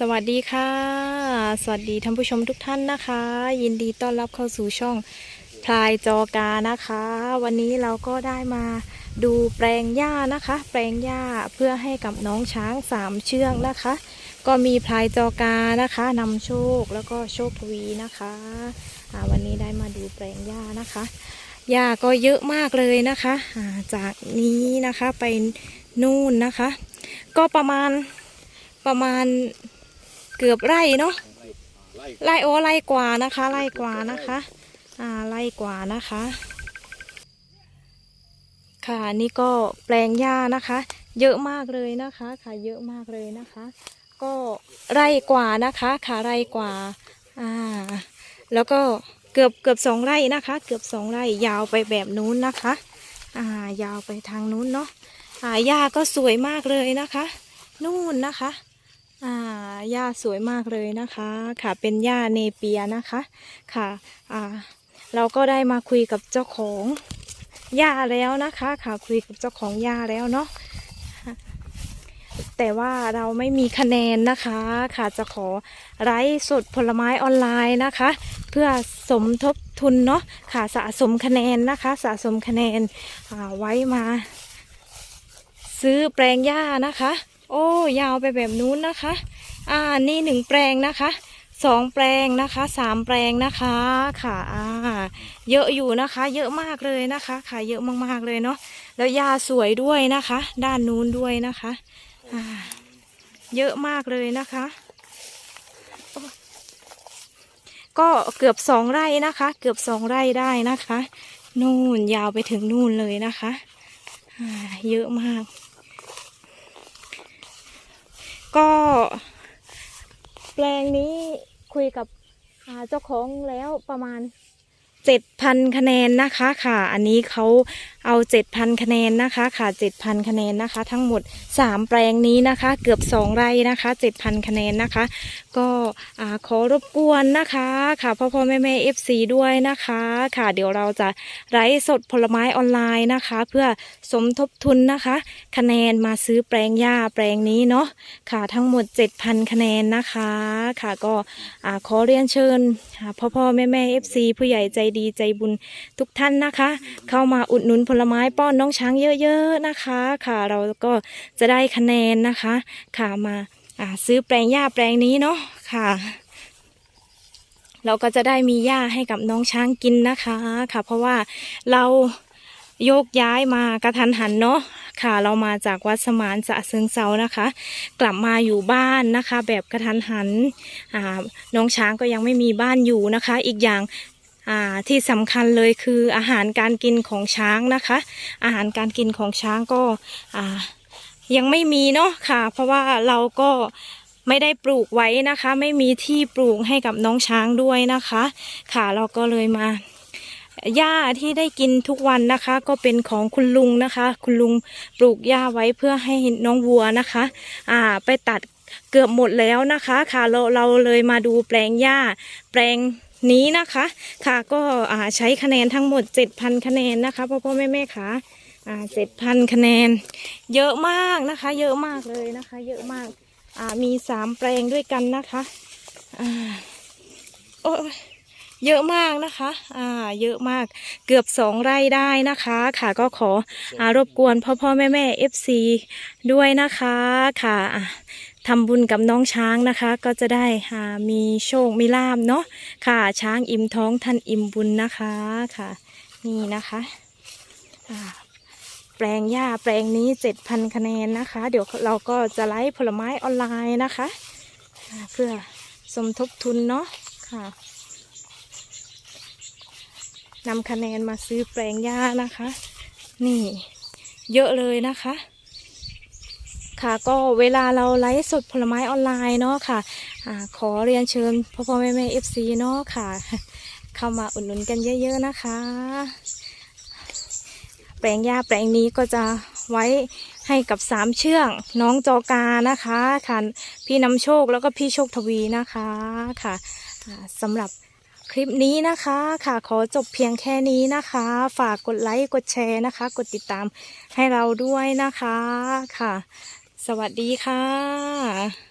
สวัสดีค่ะ สวัสดีท่านผู้ชมทุกท่านนะคะ ยินดีต้อนรับเข้าสู่ช่องพลายจอกานะคะ วันนี้เราก็ได้มาดูแปลงหญ้านะคะ แปลงหญ้าเพื่อให้กับน้องช้างสามเชือกนะคะ ก็มีพลายจอกานะคะนำโชคแล้วก็โชคทวีนะคะวันนี้ได้มาดูแปลงหญ้านะคะหญ้าก็เยอะมากเลยนะคะจากนี้นะคะไปนู่นนะคะ ก็ประมาณประมาณ เกือบไร่เนาะไร่โอ้ไร่กว่านะคะ ไร่กว่านะคะ อ่าไร่กว่านะคะ ค่ะนี่ก็แปลงหญ้านะคะ เยอะมากเลยนะคะ ค่ะเยอะมากเลยนะคะ ก็ไร่กว่านะคะค่ะไร่กว่าอ่า แล้วก็เกือบเกือบสองไร่นะคะ เกือบสองไร่ยาวไปแบบนู้นนะคะ อ่ายาวไปทางนู้นเนาะอ่าหญ้าก็สวยมากเลยนะคะ นู่นนะคะ อ่าหญ้าสวยมากเลยนะคะค่ะเป็นหญ้าเนเปียนะคะค่ะอ่าเราก็ได้มาคุยกับเจ้าของหญ้าแล้วนะคะค่ะคุยกับเจ้าของหญ้าแล้วเนาะแต่ว่าเราไม่มีคะแนนนะคะค่ะจะขอไลฟ์สดผลไม้ออนไลน์นะคะ เพื่อสมทบทุนเนาะค่ะสะสมคะแนนนะคะ สะสมคะแนนอ่าไว้มา ซื้อแปลงหญ้านะคะ โอ้ยาวไปแบบนู้นนะคะ อ่านี่หนึ่งแปลงนะคะสองแปลงนะคะสามแปลงนะคะค่ะอ่าเยอะอยู่นะคะ เยอะมากเลยนะคะค่ะเยอะมากๆเลยเนาะแล้วยาสวยด้วยนะคะ ด้านนู้นด้วยนะคะอ่าเยอะมากเลยนะคะ ก็เกือบสองไร่นะคะ เกือบสองไร่ได้นะคะ นู่นยาวไปถึงนู่นเลยนะคะอ่าเยอะมาก ก็ แปลงนี้คุยกับเจ้าของแล้วประมาณ เจ็ดพันคะแนนนะคะค่ะ อันนี้เขาเอาเจ็ดพันคะแนนนะคะค่ะเจ็ดพันคะแนนนะคะ ทั้งหมดสามแปลงนี้นะคะ เกือบสองไร่นะคะเจ็ดพันคะแนนนะคะ ก็ขอรบกวนนะคะค่ะพ่อพ่อแม่แม่เอฟซีด้วยนะคะค่ะ เดี๋ยวเราจะไลฟ์สดผลไม้ออนไลน์นะคะ เพื่อสมทบทุนนะคะ คะแนนมาซื้อแปลงหญ้าแปลงนี้เนาะค่ะ ทั้งหมด 7,000 คะแนนนะคะค่ะก็ขอเรียนเชิญพ่อพ่อแม่แม่เอฟซีผู้ใหญ่ใจดีใจบุญทุกท่านนะคะ เข้ามาอุดหนุนผลไม้ป้อนน้องช้างเยอะๆนะคะค่ะเราก็จะได้คะแนนนะคะ ค่ะมาซื้อแปลงหญ้าแปลงนี้เนาะค่ะเราก็จะได้มีหญ้าให้กับน้องช้างกินนะคะค่ะ เพราะว่าเราโยกย้ายมากระทันหันเนาะค่ะ เรามาจากวัดสมานสะเซิงเซานะคะ กลับมาอยู่บ้านนะคะ แบบกระทันหันน้องช้างก็ยังไม่มีบ้านอยู่นะคะ อีกอย่าง ที่สำคัญเลยคืออาหารการกินของช้างนะคะ อาหารการกินของช้างก็ยังไม่มีเนาะค่ะ เพราะว่าเราก็ไม่ได้ปลูกไว้นะคะ ไม่มีที่ปลูกให้กับน้องช้างด้วยนะคะ ค่ะเราก็เลยมาหญ้าที่ได้กินทุกวันนะคะ ก็เป็นของคุณลุงนะคะ คุณลุงปลูกหญ้าไว้เพื่อให้น้องวัวนะคะ อ่า ไปตัดเกือบหมดแล้วนะคะ ค่ะเราเราเลยมาดูแปลงหญ้าแปลง นี้นะคะค่ะ ก็ใช้คะแนนทั้งหมด 7,000 คะแนนนะคะพ่อพ่อแม่แม่ค่ะอ่า7,000คะแนน เยอะมากนะคะ เยอะมากเลยนะคะ เยอะมากมีสามแปลงด้วยกันนะคะโอ้เยอะมากนะคะอ่าเยอะมากเกือบสองไร่ได้นะคะ ค่ะก็ขออารบกวนพ่อพ่อแม่แม่เอฟซีด้วยนะคะค่ะ ทำบุญกับน้องช้างนะคะ ก็จะได้อ่ามีโชคมีลาบเนาะค่ะ ช้างอิ่มท้องท่านอิ่มบุญนะคะค่ะ นี่นะคะแปลงหญ้าแปลงนี้เจ็ดพันคะแนนนะคะ เดี๋ยวเราก็จะไลฟ์ผลไม้ออนไลน์นะคะ เพื่อสมทบทุนเนาะค่ะนำคะแนนมาซื้อแปลงหญ้านะคะ นี่ เยอะเลยนะคะ ค่ะก็เวลาเราไลฟ์สดผลไม้ออนไลน์เนาะค่ะอขอเรียนเชิญพ่อพ่อแม่แม่เอฟซีเนาะค่ะ เข้ามาอุดหนุนกันเยอะๆนะคะ แปลงหญ้าแปลงนี้ก็จะไว้ให้กับสามเชือกน้องจอกานะคะค่ะพี่นำโชคแล้วก็พี่โชคทวีนะคะค่ะสำหรับคลิปนี้นะคะค่ะขอจบเพียงแค่นี้นะคะ ฝากกดไลค์กดแชร์นะคะ กดติดตามให้เราด้วยนะคะค่ะ สวัสดีค่ะ